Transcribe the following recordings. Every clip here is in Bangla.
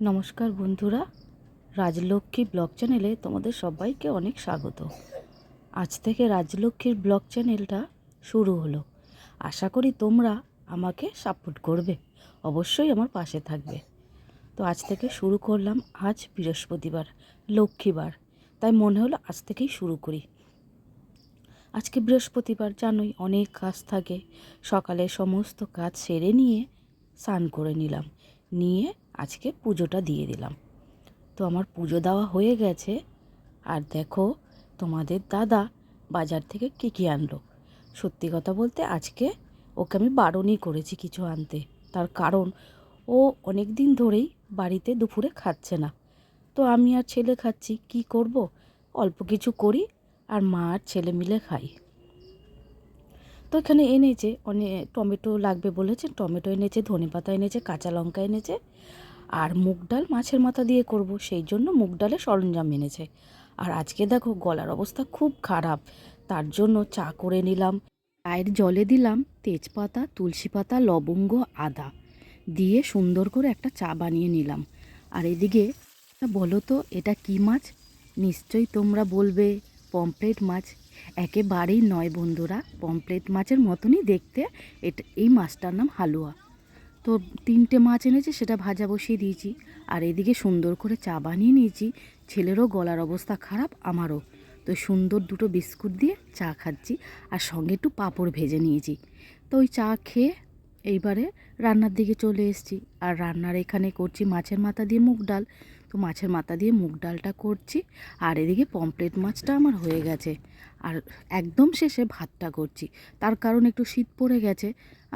নমস্কার বন্ধুরা, রাজলক্ষ্মী ব্লগ চ্যানেলে তোমাদের সবাইকে অনেক স্বাগত। আজ থেকে রাজলক্ষ্মীর ব্লগ চ্যানেলটা শুরু হলো। আশা করি তোমরা আমাকে সাপোর্ট করবে, অবশ্যই আমার পাশে থাকবে। তো আজ থেকে শুরু করলাম, আজ বৃহস্পতিবার, লক্ষ্মীবার। তাই মনে হলো আজ থেকেই শুরু করি। আজকে বৃহস্পতিবার, জানোই অনেক কাজ থাকে। সকালে সমস্ত কাজ সেরে নিয়ে স্নান করে নিলাম। নিয়ে আজকে পুজোটা দিয়ে দিলাম। তো আমার পুজো দেওয়া হয়ে গেছে। আর দেখো, তোমাদের দাদা বাজার থেকে কী কী আনলো। সত্যি কথা বলতে আজকে ওকে আমি বারণই করেছি কিছু আনতে। তার কারণ, ও অনেক দিন ধরেই বাড়িতে দুপুরে খাচ্ছে না। তো আমি আর ছেলে খাচ্ছি, কি করব? অল্প কিছু করি আর মা আর ছেলে মিলে খাই। এখানে এনেছে অনেক টমেটো লাগবে বলেছে, টমেটো এনেছে, ধনে পাতা এনেছে, কাঁচা লঙ্কা এনেছে, আর মুগ ডাল মাছের মাথা দিয়ে করব, সেই জন্য মুগ ডালের সরঞ্জাম এনেছে। আর আজকে দেখো গলার অবস্থা খুব খারাপ, তার জন্য চা করে নিলাম। চায়ের জলে দিলাম তেজপাতা, তুলসী পাতা, লবঙ্গ, আদা দিয়ে সুন্দর করে একটা চা বানিয়ে নিলাম। আর এদিকে বলো তো, এটা কি মাছ? নিশ্চয়ই তোমরা বলবে পমপ্লেট মাছ। একেবারেই নয় বন্ধুরা পমপ্লেট মাছের মতনই দেখতে। এটা, এই মাছটার নাম হালুয়া। তো তিনটে মাছ এনেছে, সেটা ভাজা বসিয়ে দিয়েছি। আর এদিকে সুন্দর করে চা বানিয়ে নিয়েছি। ছেলেরও গলার অবস্থা খারাপ, আমারও। তো সুন্দর দুটো বিস্কুট দিয়ে চা খাচ্ছি আর সঙ্গে একটু পাঁপড় ভেজে নিয়েছি। তো ওই চা খেয়ে এইবারে রান্নার দিকে চলে এসেছি। আর রান্নার এখানে করছি মাছের মাথা দিয়ে মুগ ডাল। তো মাছের মাথা দিয়ে মুগ ডালটা করছি, আর এদিকে পমপ্লেট মাছটা আমার হয়ে গেছে। আর একদম শেষে ভাতটা করছি। তার কারণ একটু শীত পড়ে গেছে,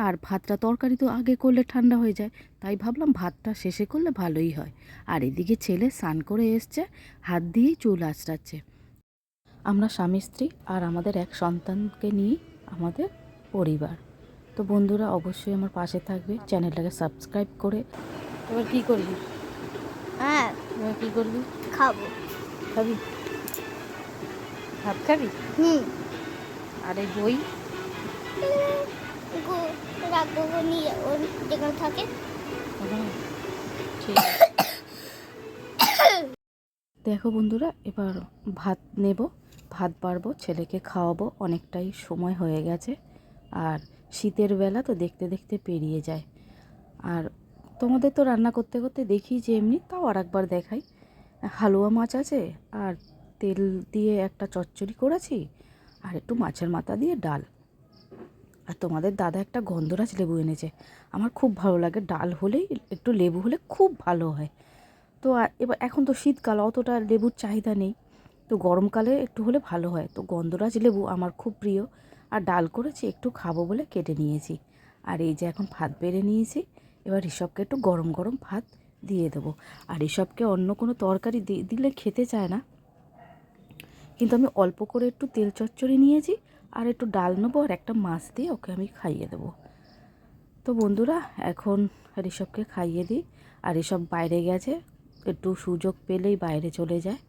আর ভাতটা তরকারি তো আগে করলে ঠান্ডা হয়ে যায়, তাই ভাবলাম ভাতটা শেষে করলে ভালোই হয়। আর এদিকে ছেলে স্নান করে এসছে, হাত দিয়েই চুল আঁচড়াচ্ছে। আমরা স্বামী স্ত্রী আর আমাদের এক সন্তানকে নিয়েই আমাদের পরিবার। তো বন্ধুরা, অবশ্যই আমার পাশে থাকবে, চ্যানেলটাকে সাবস্ক্রাইব করে। এবার কী করবি? হ্যাঁ। কী করবি? খাব। খাবি? ভাত খাবি? হুম। আর বই? গো রাখব নিয়ে ওর যেখানে থাকে। ঠিক দেখো বন্ধুরা এবার ভাত নেব ভাত বাড়বো ছেলেকে খাওয়াবো অনেকটাই সময় হয়ে গেছে। আর শীতের বেলা তো দেখতে দেখতে পেরিয়ে যায়। আর তোমাদের তো রান্না করতে করতে দেখি যে এমনি তাও আর একবার দেখাই। হালুয়া মাছ আছে আর তেল দিয়ে একটা চচ্চড়ি করেছি আর একটু মাছের মাথা দিয়ে ডাল। আর তোমাদের দাদা একটা গন্ধরাজ লেবু এনেছে। আমার খুব ভালো লাগে, ডাল হলেই একটু লেবু হলে খুব ভালো হয়। তো এবার এখন তো শীতকাল, অতটা লেবুর চাহিদা নেই। তো গরমকালে একটু হলে ভালো হয়। তো গন্ধরাজ লেবু আমার খুব প্রিয়। আর ডাল করেছি, একটু খাব বলে কেটে নিয়েছি। আর এই যে এখন ভাত বেড়ে নিয়েছি। এবার ঋষভকে একটু গরম গরম ভাত দিয়ে দেবো। আর ঋষভকে অন্য কোনো তরকারি দিলে খেতে চায় না। কিন্তু আমি অল্প করে একটু তেল চচ্চড়ি নিয়েছি আর একটু ডাল নেব আর একটা মাছ দিয়ে ওকে আমি খাইয়ে দেবো। তো বন্ধুরা, এখন ঋষভকে খাইয়ে দিই। আর ঋষভ বাইরে গেছে, একটু সুযোগ পেলেই বাইরে চলে যায়।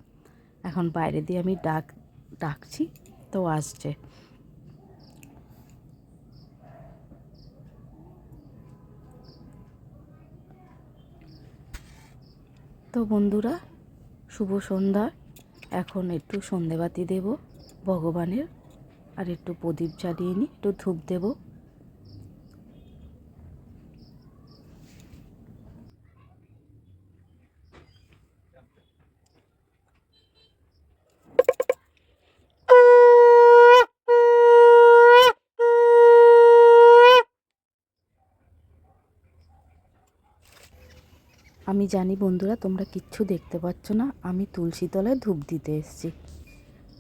এখন বাইরে দিয়ে আমি ডাক, ডাকছি, তো আসছে। বন্ধুরা, শুভ সন্ধ্যা। এখন একটু সন্ধেবাতি দেব ভগবানের, আর একটু প্রদীপ জ্বালিয়ে নিই একটু ধূপ দেবো। আমি জানি বন্ধুরা, তোমরা কিচ্ছু দেখতে পাচ্ছ না। আমি তুলসী তলায় ধূপ দিতে এসেছি।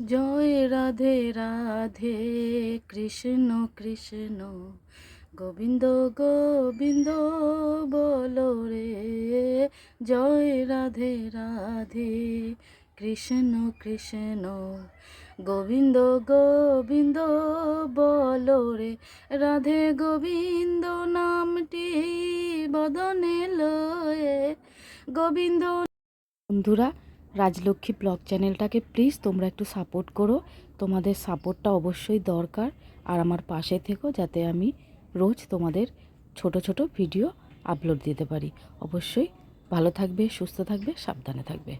জয় রাধে রাধে, কৃষ্ণ কৃষ্ণ, গোবিন্দ গোবিন্দ, বলো রে। জয় রাধে রাধে, কৃষ্ণ কৃষ্ণ, গোবিন্দ গোবিন্দ, বলো রে। রাধে গোবিন্দ, নামটি বদনে লয়ে গোবিন্দ। বন্ধুরা, রাজলক্ষ্মী ব্লগ চ্যানেলটাকে প্লিজ তোমরা একটু সাপোর্ট করো। তোমাদের সাপোর্টটা অবশ্যই দরকার। আর আমার পাশে থেকো যাতে আমি রোজ তোমাদের ছোট ছোট ভিডিও আপলোড দিতে পারি। অবশ্যই ভালো থাকবে, সুস্থ থাকবে, সাবধানে থাকবে।